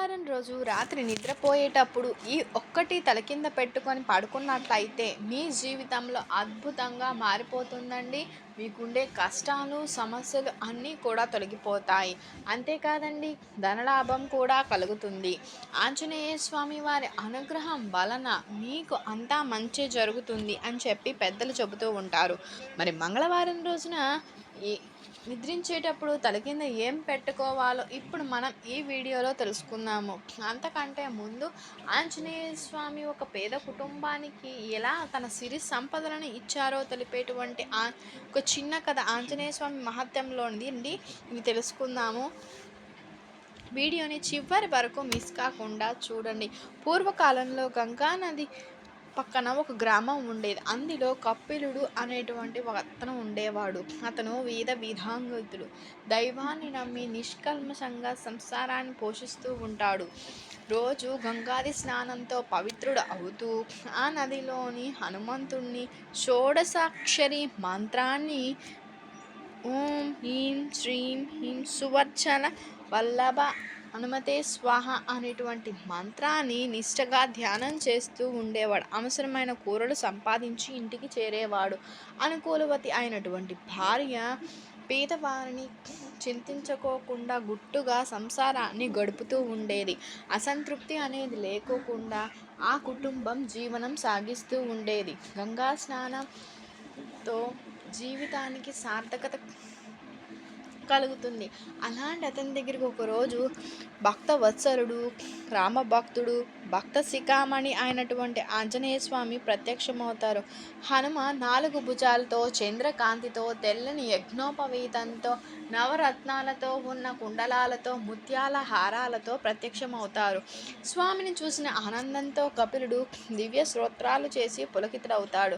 మంగళవారం రోజు రాత్రి నిద్రపోయేటప్పుడు ఈ ఒక్కటి తల కింద పెట్టుకొని పడుకున్నట్లయితే మీ జీవితంలో అద్భుతంగా మారిపోతుందండి. మీకుండే కష్టాలు సమస్యలు అన్నీ కూడా తొలగిపోతాయి. అంతేకాదండి ధనలాభం కూడా కలుగుతుంది. ఆంజనేయ స్వామి వారి అనుగ్రహం వలన మీకు అంతా మంచి జరుగుతుంది అని చెప్పి పెద్దలు చెబుతూ ఉంటారు. మరి మంగళవారం రోజున ఈ నిద్రించేటప్పుడు తల కింద ఏం పెట్టుకోవాలో ఇప్పుడు మనం ఈ వీడియోలో తెలుసుకుందాము. అంతకంటే ముందు ఆంజనేయ స్వామి ఒక పేద కుటుంబానికి ఎలా తన సిరి సంపదలను ఇచ్చారో తెలిపేటువంటి ఒక చిన్న కథ ఆంజనేయ స్వామి మహత్యంలోనిది అండి ఇవి తెలుసుకుందాము. వీడియోని చివరి వరకు మిస్ కాకుండా చూడండి. పూర్వకాలంలో గంగా నది పక్కన ఒక గ్రామం ఉండేది. అందులో కపిలుడు అనేటువంటి ఒక అతను ఉండేవాడు. అతను వేద విధాంగతుడు దైవాన్ని నమ్మి నిష్కల్మషంగా సంసారాన్ని పోషిస్తూ ఉంటాడు. రోజు గంగాది స్నానంతో పవిత్రుడు అవుతూ ఆ నదిలోని హనుమంతుణ్ణి షోడసాక్షరి మంత్రాన్ని ఓం హ్రీం శ్రీం హ్రీం సువర్చన వల్లభ హనుమతే స్వాహ అనేటువంటి మంత్రాన్ని నిష్టగా ధ్యానం చేస్తూ ఉండేవాడు. అవసరమైన కూరలు సంపాదించి ఇంటికి చేరేవాడు. అనుకూలవతి అయినటువంటి భార్య పేదవారిని చింతించుకోకుండా గుట్టుగా సంసారాన్ని గడుపుతూ ఉండేది. అసంతృప్తి అనేది లేకోకుండా ఆ కుటుంబం జీవనం సాగిస్తూ ఉండేది. గంగా స్నానంతో జీవితానికి సార్థకత కలుగుతుంది. అలాంటి అతని దగ్గరికి ఒకరోజు భక్త వత్సరుడు రామభక్తుడు భక్త శిఖామణి అయినటువంటి ఆంజనేయ స్వామి ప్రత్యక్షమవుతారు. హనుమ నాలుగు భుజాలతో చంద్రకాంతితో తెల్లని యజ్ఞోపవీతంతో నవరత్నాలతో ఉన్న కుండలాలతో ముత్యాల హారాలతో ప్రత్యక్షమవుతారు. స్వామిని చూసిన ఆనందంతో కపిలుడు దివ్య స్తోత్రాలు చేసి పులకితుడవుతాడు.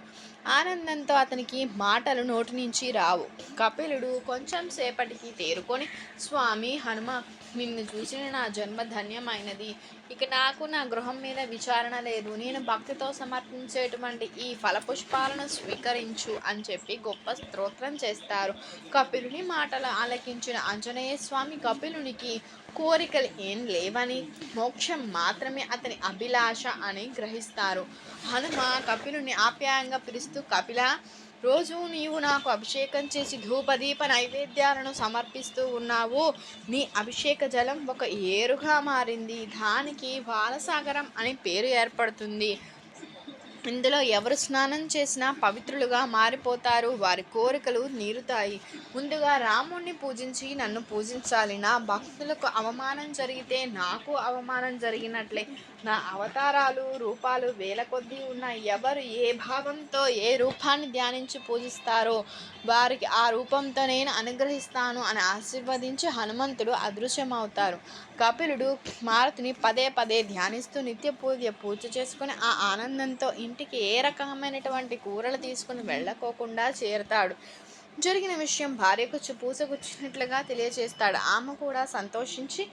ఆనందంతో అతనికి మాటలు నోటి నుంచి రావు. కపిలుడు కొంచెం సేపటికి తేరుకొని స్వామి హనుమ నిన్ను చూసిన నా జన్మ ధన్యమైనది. ఇక నాకు నా గృహం మీద విచారణ లేదు. నేను భక్తితో సమర్పించేటువంటి ఈ ఫలపుష్పాలను స్వీకరించు అని చెప్పి గొప్ప స్తోత్రం చేస్తారు. కపిలుని మాటలు ఆలకించిన ఆంజనేయ స్వామి కపిలునికి కోరికలు ఏం లేవని మోక్షం మాత్రమే అతని అభిలాష అని గ్రహిస్తారు. హనుమ కపిలుని ఆప్యాయంగా పిలుస్తూ కపిల రోజు నీవు నాకు అభిషేకం చేసి ధూపదీప నైవేద్యాలను సమర్పిస్తూ ఉన్నావు. నీ అభిషేక జలం ఒక ఏరుగా మారింది. దానికి బాలసాగరం అని పేరు ఏర్పడుతుంది. ఇందులో ఎవరు స్నానం చేసినా పవిత్రులుగా మారిపోతారు. వారి కోరికలు నీరుతాయి ముందుగా రాముణ్ణి పూజించి నన్ను పూజించాలి. నా భక్తులకు అవమానం జరిగితే నాకు అవమానం జరిగినట్లే. నా అవతారాలు రూపాలు వేల కొద్దీ ఉన్న ఎవరు ఏ భావంతో ఏ రూపాన్ని ధ్యానించి పూజిస్తారో వారికి ఆ రూపంతో నేను అనుగ్రహిస్తాను అని ఆశీర్వదించి హనుమంతుడు అదృశ్యమవుతారు. కపిలుడు మారుతిని పదే పదే ధ్యానిస్తూ నిత్య పూజ పూజ చేసుకుని ఆ ఆనందంతో ఇంటికి ఏ రకమైనటువంటి కూరలు తీసుకుని వెళ్ళకోకుండా చేరతాడు. జరిగిన విషయం భార్యకు చు- పూసగుచ్చినట్లుగా తెలియజేస్తాడు ఆమె కూడా సంతోషించి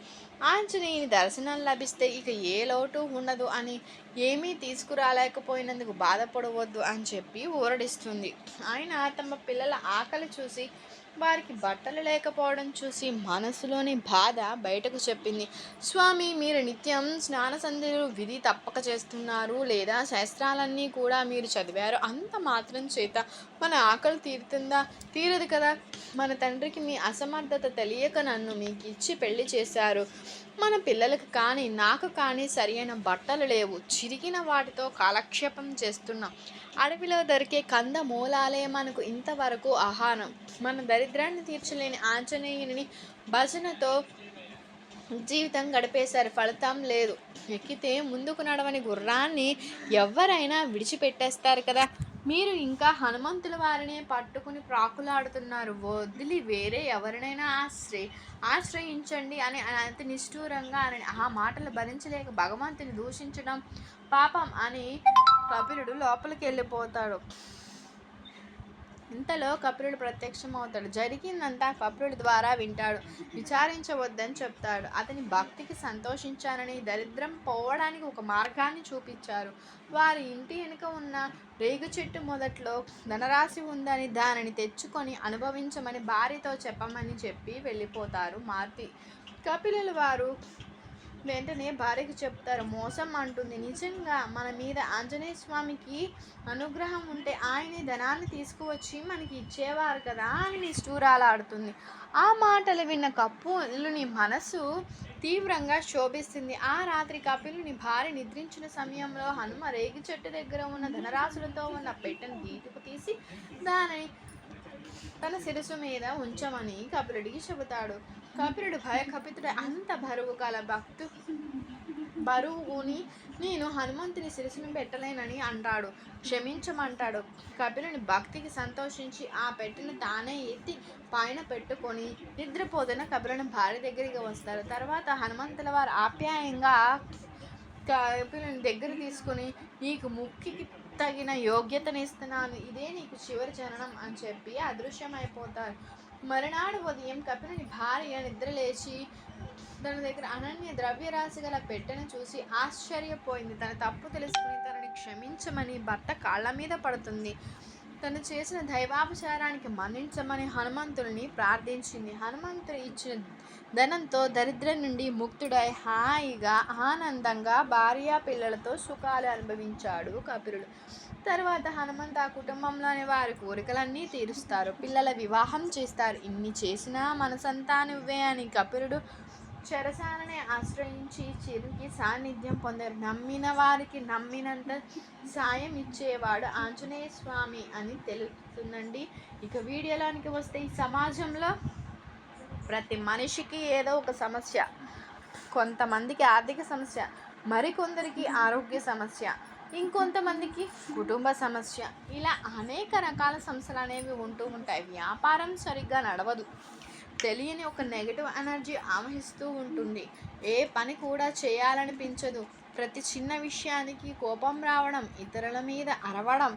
ఆంజనేయుని దర్శనం లభిస్తే ఇక ఏ లోటు ఉండదు అని ఏమీ తీసుకురాలేకపోయినందుకు బాధపడవద్దు అని చెప్పి ఊరడిస్తుంది. ఆయన తమ పిల్లల ఆకలి చూసి వారికి బట్టలు లేకపోవడం చూసి మనసులోని బాధ బయటకు చెప్పింది. స్వామి మీరు నిత్యం స్నాన సంధ్యలు విధి తప్పక చేస్తున్నారు లేదా శాస్త్రాలన్నీ కూడా మీరు చదివారు? అంత మాత్రం చేత మన ఆకలి తీరుతుందా? తీరదు కదా? మన తండ్రికి మీ అసమర్థత తెలియక నన్ను మీకు ఇచ్చి పెళ్ళి చేశారు. మన పిల్లలకు కానీ నాకు కానీ సరియైన బట్టలు లేవు. చిరిగిన వాటితో కాలక్షేపం చేస్తున్నాం. అడవిలో దొరికే కంద మూలాలే మనకు ఇంతవరకు ఆహారం. మన దరిద్రాన్ని తీర్చలేని ఆంజనేయుని భజనతో జీవితం గడిపేశారు. ఫలితం లేదు. ఎక్కితే ముందుకు నడవని గుర్రాన్ని ఎవరైనా విడిచిపెట్టేస్తారు కదా? మీరు ఇంకా హనుమంతుల వారినే పట్టుకుని ప్రాకులాడుతున్నారు. వదిలి వేరే ఎవరినైనా ఆశ్రయ ఆశ్రయించండి అని అతి నిష్ఠూరంగా అని ఆ మాటలు భరించలేక భగవంతుని దూషించడం పాపం అని కపిలుడు లోపలికి వెళ్ళిపోతాడు. ఇంతలో కపిలుడు ప్రత్యక్షమవుతాడు. జరిగిందంతా కపిలుడి ద్వారా వింటాడు. విచారించవద్దని చెప్తాడు. అతని భక్తికి సంతోషించానని దరిద్రం పోవడానికి ఒక మార్గాన్ని చూపించారు. వారి ఇంటి వెనుక ఉన్న రేగు చెట్టు మొదట్లో ధనరాశి ఉందని దానిని తెచ్చుకొని అనుభవించమని భార్యతో చెప్పమని చెప్పి వెళ్ళిపోతారు మార్తి. కపిలుల వారు వెంటనే భార్యకి చెప్తారు. మోసం అంటుంది. నిజంగా మన మీద ఆంజనేయ స్వామికి అనుగ్రహం ఉంటే ఆయన ధనాన్ని తీసుకువచ్చి మనకి ఇచ్చేవారు కదా అని నిష్ఠూరాలాడుతుంది ఆ మాటలు విన్న కప్పులుని మనసు తీవ్రంగా శోభిస్తుంది. ఆ రాత్రి కపిలుని భార్య నిద్రించిన సమయంలో హనుమ రేగి చెట్టు దగ్గర ఉన్న ధనరాశులతో ఉన్న పెట్టెను గీతుకు తీసి దానిని తన శిరస్సు మీద ఉంచమని కపిలుడికి చెబుతాడు. కపిలుడు భయకపితుడు అంత బరువు గల భక్తు బరువుని నేను హనుమంతుని శిరస్సును పెట్టలేనని అంటాడు. క్షమించమంటాడు. కపిలుని భక్తికి సంతోషించి ఆ పెట్టెను తానే ఎత్తి పైన పెట్టుకొని నిద్రపోతున్న కపిలను భార్య దగ్గరికి వస్తారు. తర్వాత హనుమంతుల వారు ఆప్యాయంగా కపిలుని దగ్గర తీసుకుని నీకు ముక్కికి తగిన యోగ్యతనిస్తున్నాను ఇదే నీకు చివరి జననం అని చెప్పి అదృశ్యమైపోతారు. మరునాడు ఉదయం కపిలుని భార్య నిద్రలేచి తన దగ్గర అనన్య ద్రవ్యరాశి గల పెట్టెను చూసి ఆశ్చర్యపోయింది. తన తప్పు తెలుసుకుని తనని క్షమించమని భర్త కాళ్ళ మీద పడుతుంది. తను చేసిన దైవాపచారానికి మన్నించమని హనుమంతుడిని ప్రార్థించింది. హనుమంతుడు ఇచ్చిన ధనంతో దరిద్రం నుండి ముక్తుడై హాయిగా ఆనందంగా భార్య పిల్లలతో సుఖాలు అనుభవించాడు కపిరుడు తర్వాత హనుమంత్ ఆ కుటుంబంలోని వారి కోరికలన్నీ తీరుస్తారు. పిల్లల వివాహం చేస్తారు. ఇన్ని చేసినా మనసంతా నువ్వే అని కపిరుడు చెరసాలని ఆశ్రయించి చిరుకి సాన్నిధ్యం పొందారు. నమ్మిన వారికి నమ్మినంత సాయం ఇచ్చేవాడు ఆంజనేయ స్వామి అని తెలుస్తుందండి. ఇక వీడియోలోనికి వస్తే ఈ సమాజంలో ప్రతి మనిషికి ఏదో ఒక సమస్య కొంతమందికి ఆర్థిక సమస్య మరికొందరికి ఆరోగ్య సమస్య ఇంకొంతమందికి కుటుంబ సమస్య ఇలా అనేక రకాల సమస్యలు అనేవి ఉంటూ ఉంటాయి. వ్యాపారం సరిగ్గా నడవదు. తెలియని ఒక నెగిటివ్ ఎనర్జీ ఆవహిస్తూ ఉంటుంది. ఏ పని కూడా చేయాలనిపించదు. ప్రతి చిన్న విషయానికి కోపం రావడం ఇతరుల మీద అరవడం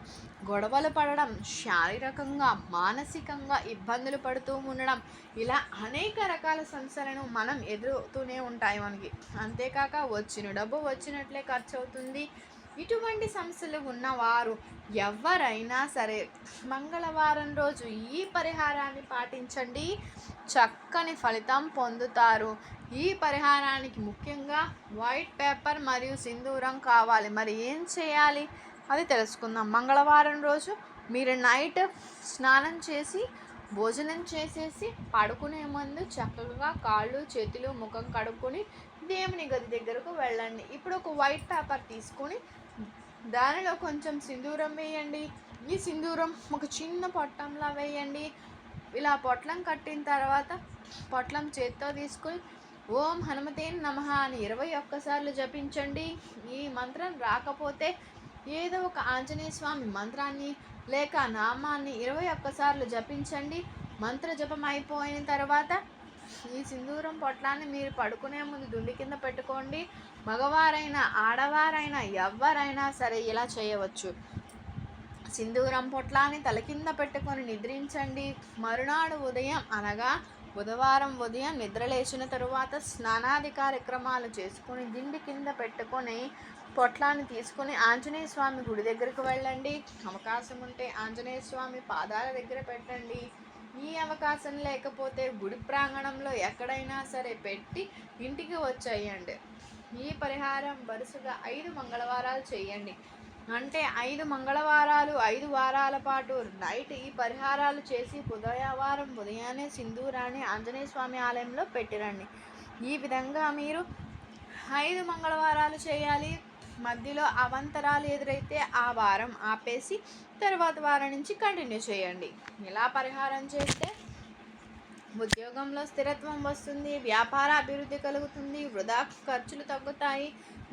గొడవలు పడడం శారీరకంగా మానసికంగా ఇబ్బందులు పడుతూ ఉండడం ఇలా అనేక రకాల సమస్యలను మనం ఎదురుతూనే ఉంటాయి మనకి. అంతేకాక వచ్చిన డబ్బు వచ్చినట్లే ఖర్చు అవుతుంది. ఇటువంటి సమస్యలు ఉన్నవారు ఎవరైనా సరే మంగళవారం రోజు ఈ పరిహారాన్ని పాటించండి. చక్కని ఫలితం పొందుతారు. ఈ పరిహారానికి ముఖ్యంగా వైట్ పేపర్ మరియు సింధూరం కావాలి. మరి ఏం చేయాలి? అది తెలుసుకుందాం. మంగళవారం రోజు మీరు నైట్ స్నానం చేసి భోజనం చేసేసి పడుకునే ముందు చక్కగా కాళ్ళు చేతులు ముఖం కడుక్కొని దేవుని గది దగ్గరకు వెళ్ళండి. ఇప్పుడు ఒక వైట్ పేపర్ తీసుకొని దానిలో కొంచెం సింధూరం వేయండి. ఈ సింధూరం ఒక చిన్న పొట్టంలా వేయండి. ఇలా పొట్లం కట్టిన తర్వాత పొట్లం చేత్తో తీసుకొని ఓం హనుమతే నమ అని ఇరవై ఒక్కసార్లు జపించండి. ఈ మంత్రం రాకపోతే ఏదో ఒక ఆంజనేయ స్వామి మంత్రాన్ని లేక నామాన్ని ఇరవై ఒక్కసార్లు జపించండి. మంత్ర జపం అయిపోయిన తర్వాత ఈ సింధూరం పొట్లాన్ని మీరు పడుకునే ముందు దుండి కింద పెట్టుకోండి. మగవారైనా ఆడవారైనా ఎవరైనా సరే ఇలా చేయవచ్చు. సింధూరం పొట్లాన్ని తల కింద పెట్టుకొని నిద్రించండి. మరునాడు ఉదయం అనగా బుధవారం ఉదయం నిద్రలేచిన తరువాత స్నానాది కార్యక్రమాలు చేసుకొని దిండి కింద పెట్టుకొని పొట్లాన్ని తీసుకొని ఆంజనేయ స్వామి గుడి దగ్గరకు వెళ్ళండి. అవకాశం ఉంటే ఆంజనేయ స్వామి పాదాల దగ్గర పెట్టండి. ఈ అవకాశం లేకపోతే గుడి ప్రాంగణంలో ఎక్కడైనా సరే పెట్టి ఇంటికి వచ్చేయండి. ఈ పరిహారం వరుసగా ఐదు మంగళవారాలు చేయండి. అంటే ఐదు మంగళవారాలు ఐదు వారాల పాటు నైట్ ఈ పరిహారాలు చేసి బుధవారం ఉదయాన్నే సింధూరాన్ని ఆంజనేయ స్వామి ఆలయంలో పెట్టిరండి. ఈ విధంగా మీరు ఐదు మంగళవారాలు చేయాలి. మధ్యలో అవంతరాలు ఎదురైతే ఆ వారం ఆపేసి తర్వాత వారం నుంచి కంటిన్యూ చేయండి. ఇలా పరిహారం చేస్తే ఉద్యోగంలో స్థిరత్వం వస్తుంది వ్యాపార అభివృద్ధి కలుగుతుంది వృధా ఖర్చులు తగ్గుతాయి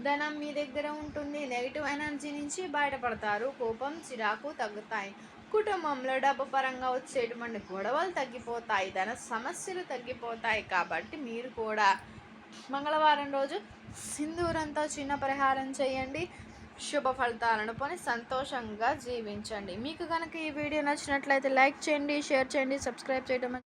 ధనం మీ దగ్గర ఉంటుంది నెగిటివ్ ఎనర్జీ నుంచి బయటపడతారు కోపం చిరాకు తగ్గుతాయి. కుటుంబంలో డబ్బు పరంగా వచ్చేటువంటి గొడవలు తగ్గిపోతాయి ధన సమస్యలు తగ్గిపోతాయి కాబట్టి మీరు కూడా మంగళవారం రోజు సింధూరంతో చిన్న పరిహారం చేయండి. శుభ ఫలితాలను పొని సంతోషంగా జీవించండి. మీకు కనుక ఈ వీడియో నచ్చినట్లయితే లైక్ చేయండి షేర్ చేయండి సబ్స్క్రైబ్ చేయడం